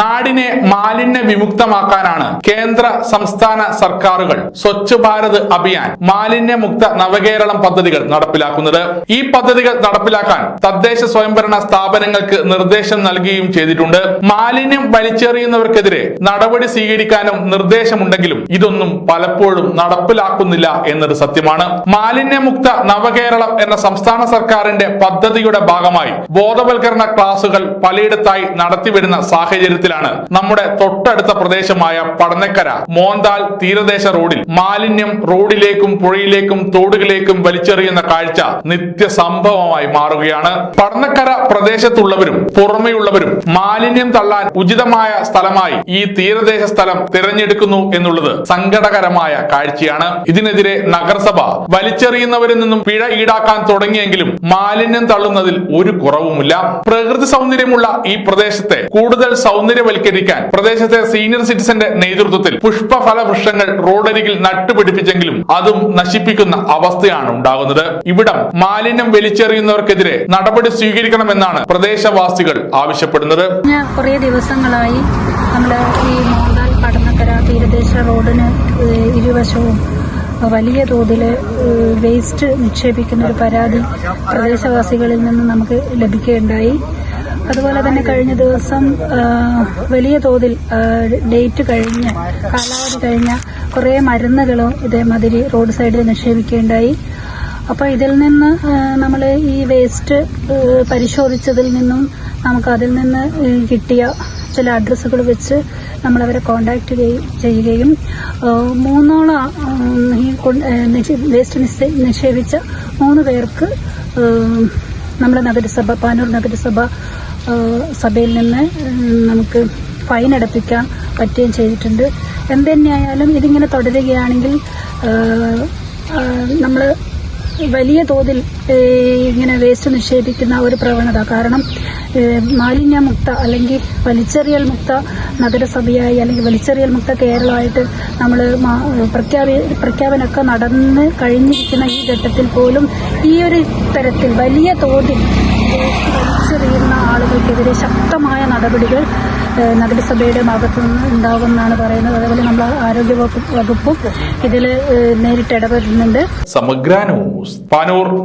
നാടിനെ മാലിന്യ വിമുക്തമാക്കാനാണ് കേന്ദ്ര സംസ്ഥാന സർക്കാരുകൾ സ്വച്ഛ് ഭാരത് അഭിയാൻ മാലിന്യമുക്ത നവകേരളം പദ്ധതികൾ നടപ്പിലാക്കുന്നത്. ഈ പദ്ധതികൾ നടപ്പിലാക്കാൻ തദ്ദേശ സ്വയംഭരണ സ്ഥാപനങ്ങൾക്ക് നിർദ്ദേശം നൽകുകയും ചെയ്തിട്ടുണ്ട്. മാലിന്യം വലിച്ചെറിയുന്നവർക്കെതിരെ നടപടി സ്വീകരിക്കാനും നിർദ്ദേശമുണ്ടെങ്കിലും ഇതൊന്നും പലപ്പോഴും നടപ്പിലാക്കുന്നില്ല എന്നത് സത്യമാണ്. മാലിന്യമുക്ത നവകേരളം എന്ന സംസ്ഥാന സർക്കാരിന്റെ പദ്ധതിയുടെ ഭാഗമായി ബോധവൽക്കരണ ക്ലാസുകൾ പലയിടത്തായി നടത്തിവരുന്ന സാഹചര്യത്തിലാണ് നമ്മുടെ തൊട്ടടുത്ത പ്രദേശമായ പടന്നക്കര മോന്താൽ തീരദേശ റോഡിൽ മാലിന്യം റോഡിലേക്കും പുഴയിലേക്കും തോടുകളിലേക്കും വലിച്ചെറിയുന്ന കാഴ്ച നിത്യസംഭവമായി മാറുകയാണ്. പടന്നക്കര പ്രദേശത്തുള്ളവരും പുറമെയുള്ളവരും മാലിന്യം തള്ളാൻ ഉചിതമായ സ്ഥലമായി ഈ തീരദേശ സ്ഥലം തിരഞ്ഞെടുക്കുന്നു എന്നുള്ളത് സങ്കടകരമായ കാഴ്ചയാണ്. ഇതിനെതിരെ നഗരസഭ വലിച്ചെറിയുന്നവരിൽ നിന്നും പിഴ ഈടാക്കാൻ തുടങ്ങിയെങ്കിലും മാലിന്യം തള്ളുന്നതിൽ ഒരു കുറവുമില്ല. പ്രകൃതി സൗന്ദര്യമുള്ള ഈ പ്രദേശത്തെ കൂടുതൽ സൗന്ദര്യവൽക്കരിക്കാൻ പ്രദേശത്തെ സീനിയർ സിറ്റിസന്റെ നേതൃത്വത്തിൽ പുഷ്പഫല വൃക്ഷങ്ങൾ റോഡരികിൽ നട്ടുപിടിപ്പിച്ചെങ്കിലും അതും നശിപ്പിക്കുന്ന അവസ്ഥയാണ് ഉണ്ടാകുന്നത്. ഇവിടം മാലിന്യം വലിച്ചെറിയുന്നവർക്കെതിരെ നടപടി സ്വീകരിക്കണമെന്നാണ് പ്രദേശവാസികൾ ആവശ്യപ്പെടുന്നത്. കുറേ ദിവസങ്ങളായി നമ്മൾ ഈ മോന്താൽ കടന്നക്കര തീരദേശ റോഡിന് ഇരുവശവും വലിയ തോതിൽ വേസ്റ്റ് നിക്ഷേപിക്കുന്ന ഒരു പരാതി പ്രദേശവാസികളിൽ നിന്ന് നമുക്ക് ലഭിക്കുകയുണ്ടായി. അതുപോലെ തന്നെ കഴിഞ്ഞ ദിവസം വലിയ തോതിൽ ഡേറ്റ് കഴിഞ്ഞ് കാലാവധി കഴിഞ്ഞ കുറേ മരുന്നുകളും ഇതേമാതിരി റോഡ് സൈഡിൽ നിക്ഷേപിക്കുകയുണ്ടായി. അപ്പോൾ ഇതിൽ നിന്ന് നമ്മൾ ഈ വേസ്റ്റ് പരിശോധിച്ചതിൽ നിന്നും നമുക്ക് അതിൽ നിന്ന് കിട്ടിയ ചില അഡ്രസ്സുകൾ വെച്ച് നമ്മളവരെ കോണ്ടാക്ട് ചെയ്യുകയും മൂന്നോളം ഈ വേസ്റ്റ് നിക്ഷേ- നിക്ഷേപിച്ച മൂന്ന് പേർക്ക് നമ്മുടെ നഗരസഭ പാനൂർ നഗരസഭ സഭയിൽ നിന്ന് നമുക്ക് ഫൈൻ അടപ്പിക്കാൻ പറ്റുകയും ചെയ്തിട്ടുണ്ട്. എന്ത് തന്നെയായാലും ഇതിങ്ങനെ തുടരുകയാണെങ്കിൽ നമ്മൾ വലിയ തോതിൽ ഇങ്ങനെ വേസ്റ്റ് നിക്ഷേപിക്കുന്ന ഒരു പ്രവണത. കാരണം മാലിന്യമുക്ത അല്ലെങ്കിൽ വലിച്ചെറിയൽ മുക്ത നഗരസഭയായി അല്ലെങ്കിൽ വലിച്ചെറിയൽ മുക്ത കേരളമായിട്ട് നമ്മൾ പ്രഖ്യാപി പ്രഖ്യാപനമൊക്കെ നടന്ന് കഴിഞ്ഞിരിക്കുന്ന ഈ ഘട്ടത്തിൽ പോലും ഈ ഒരു തരത്തിൽ വലിയ തോതിൽ വലിച്ചെറിയുന്ന ആളുകൾക്കെതിരെ ശക്തമായ നടപടികൾ നഗരസഭയുടെ ഭാഗത്തു നിന്ന് ഉണ്ടാകുമെന്നാണ് പറയുന്നത്. അതേപോലെ നമ്മൾ ആരോഗ്യ വകുപ്പും ഇതിൽ നേരിട്ട് ഇടപെടുന്നുണ്ട്. സമഗ്ര ന്യൂസ് പാനൂർ.